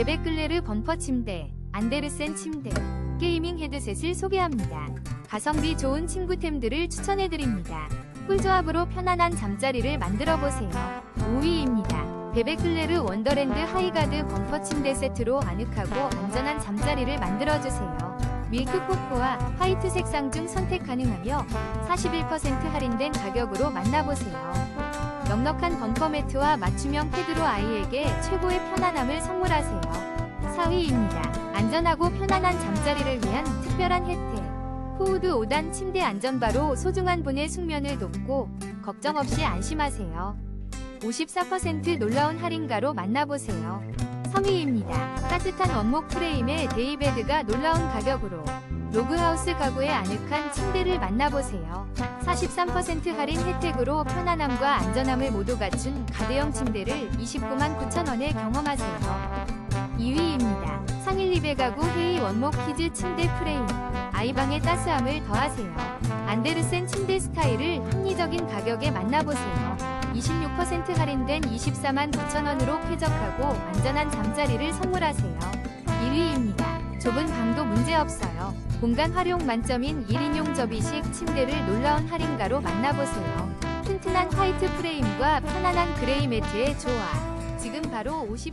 베베클레르 범퍼 침대, 안데르센 침대, 게이밍 헤드셋을 소개합니다. 가성비 좋은 친구템들을 추천해드립니다. 꿀조합으로 편안한 잠자리를 만들어보세요. 5위입니다. 베베클레르 원더랜드 하이가드 범퍼 침대 세트로 아늑하고 안전한 잠자리를 만들어주세요. 밀크 코코와 화이트 색상 중 선택 가능하며 41% 할인된 가격으로 만나보세요. 넉넉한 범퍼 매트와 맞춤형 패드로 아이에게 최고의 편안함을 선물하세요. 4위입니다. 안전하고 편안한 잠자리를 위한 특별한 혜택. 포우드 5단 침대 안전바로 소중한 분의 숙면을 돕고 걱정 없이 안심하세요. 54% 놀라운 할인가로 만나보세요. 3위입니다. 따뜻한 원목 프레임의 데이베드가 놀라운 가격으로 로그하우스 가구의 아늑한 침대를 만나보세요. 43% 할인 혜택으로 편안함과 안전함을 모두 갖춘 가대형 침대를 29만 9천원에 경험하세요. 2위입니다. 상일 리베 가구 헤이 원목 키즈 침대 프레임. 아이방의 따스함을 더하세요. 안데르센 침대 스타일을 합리적인 가격에 만나보세요. 26% 할인된 24만 9천원으로 쾌적하고 안전한 잠자리를 선물하세요. 1위입니다. 좁은 방도 문제없어요. 공간 활용 만점인 1인용 접이식 침대를 놀라운 할인가로 만나보세요. 튼튼한 화이트 프레임과 편안한 그레이 매트의 조화. 지금 바로 52%